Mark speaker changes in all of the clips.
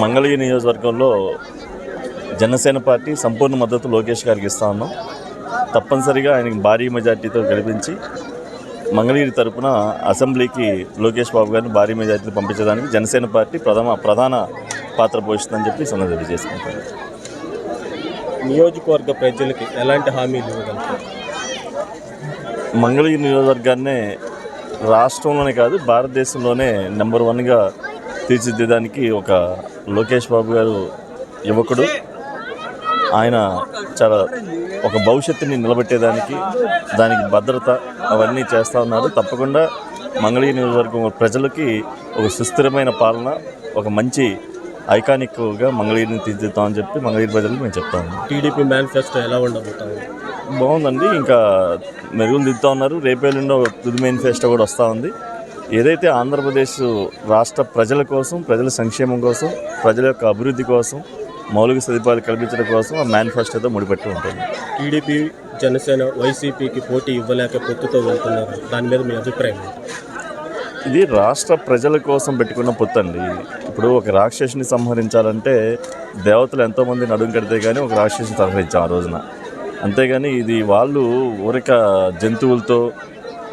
Speaker 1: మంగళగిరి నియోజకవర్గంలో జనసేన పార్టీ సంపూర్ణ మద్దతు లోకేష్ గారికి ఇస్తా ఉన్నాం. తప్పనిసరిగా ఆయనకి భారీ మెజార్టీతో గెలిపించి మంగళగిరి తరపున అసెంబ్లీకి లోకేష్ బాబు గారిని భారీ మెజార్టీతో పంపించడానికి జనసేన పార్టీ ప్రథమ ప్రధాన పాత్ర పోషిస్తుందని చెప్పి సంగతి తెలియజేసుకుంటాను
Speaker 2: నియోజకవర్గ ప్రజలకి ఎలాంటి హామీలు ఇవ్వగలుగుతారు?
Speaker 1: మంగళగిరి నియోజకవర్గాన్నే రాష్ట్రంలోనే కాదు భారతదేశంలోనే నెంబర్ వన్గా తీర్చిదిద్దడానికి ఒక లోకేష్ బాబు గారు యువకుడు. ఆయన చాలా ఒక భవిష్యత్తుని నిలబెట్టేదానికి దానికి భద్రత అవన్నీ చేస్తూ ఉన్నారు. తప్పకుండా మంగళగిరి నియోజకవర్గం ప్రజలకి ఒక సుస్థిరమైన పాలన ఒక మంచి ఐకానిక్గా మంగళగిరిని తీర్చిదిద్దామని చెప్పి మంగళగిరి ప్రజలకు మేము చెప్తాము
Speaker 2: టీడీపీ మేనిఫెస్టో ఎలా ఉండబోతాము
Speaker 1: బాగుందండి. ఇంకా మెరుగులు దిద్దుతా ఉన్నారు. రేపేళ్ళుండో తుది మేనిఫెస్టో కూడా వస్తూ ఉంది. ఏదైతే ఆంధ్రప్రదేశ్ రాష్ట్ర ప్రజల కోసం ప్రజల సంక్షేమం కోసం ప్రజల యొక్క అభివృద్ధి కోసం మౌలిక సదుపాయాలు కల్పించడం కోసం ఆ మేనిఫెస్టోతో ముడిపెట్టి ఉంటుంది.
Speaker 2: టీడీపీ జనసేన వైసీపీకి పోటీ ఇవ్వలేక పొత్తుతో వెళ్తున్నారు. దాని మీద మీ అభిప్రాయం?
Speaker 1: ఇది రాష్ట్ర ప్రజల కోసం పెట్టుకున్న పొత్తు అండి. ఇప్పుడు ఒక రాక్షసుని సంహరించాలంటే దేవతలు ఎంతోమంది నడుము కడితే కానీ ఒక రాక్షసుని సంహరించాం ఆ రోజున. అంతేగాని ఇది వాళ్ళు ఊరిక జంతువులతో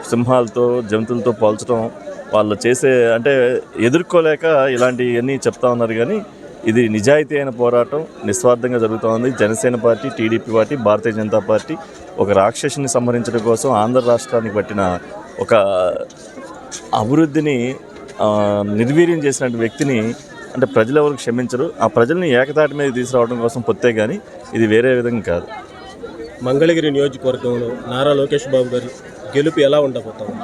Speaker 1: సింహాలతో జంతువులతో పోల్చడం వాళ్ళు చేసే అంటే ఎదుర్కోలేక ఇలాంటివన్నీ చెప్తా ఉన్నారు కానీ ఇది నిజాయితీ అయిన పోరాటం నిస్వార్థంగా జరుగుతూ ఉంది. Janasena party TDP party Bharatiya Janata party ఒక రాక్షసుని సంహరించడం కోసం ఆంధ్ర రాష్ట్రానికి పట్టిన ఒక అభివృద్ధిని నిర్వీర్యం చేసిన వ్యక్తిని అంటే ప్రజలు ఎవరు క్షమించరు. ఆ ప్రజల్ని ఏకతాటి మీద తీసుకురావడం కోసం పొత్తే కానీ ఇది వేరే విధంగా కాదు.
Speaker 2: మంగళగిరి నియోజకవర్గంలో నారా లోకేష్ బాబు గారి గెలుపు ఎలా ఉండబోతాము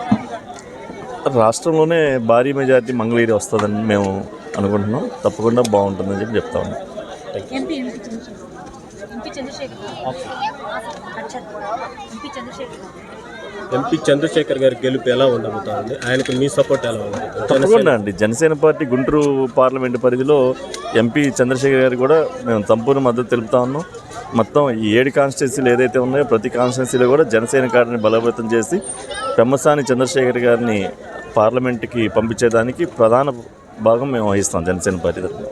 Speaker 1: రాష్ట్రంలోనే భారీ మెజార్టీ మంగళగిరి వస్తుందని మేము అనుకుంటున్నాం. తప్పకుండా బాగుంటుందని చెప్పి చెప్తా ఉన్నాం.
Speaker 2: ఎంపీ చంద్రశేఖర్ గారి గెలుపు ఎలా ఉండబోతా ఉంది ఆయనకు మీ సపోర్ట్ ఎలా ఉండబోతుంది
Speaker 1: తప్పకుండా అండి. జనసేన పార్టీ గుంటూరు పార్లమెంటు పరిధిలో ఎంపీ చంద్రశేఖర్ గారు కూడా మేము సంపూర్ణ మద్దతు తెలుపుతా ఉన్నాం. మొత్తం ఈ ఏడు కాన్స్టిట్యున్సీలు ఏదైతే ఉన్నాయో ప్రతి కాన్స్టిట్యున్సీలో కూడా జనసేన కార్డుని బలోపేతం చేసి పెమ్మసాని చంద్రశేఖర్ గారిని పార్లమెంట్కి పంపించేదానికి ప్రధాన భాగం మేము వహిస్తాం జనసేన పార్టీ తరఫున.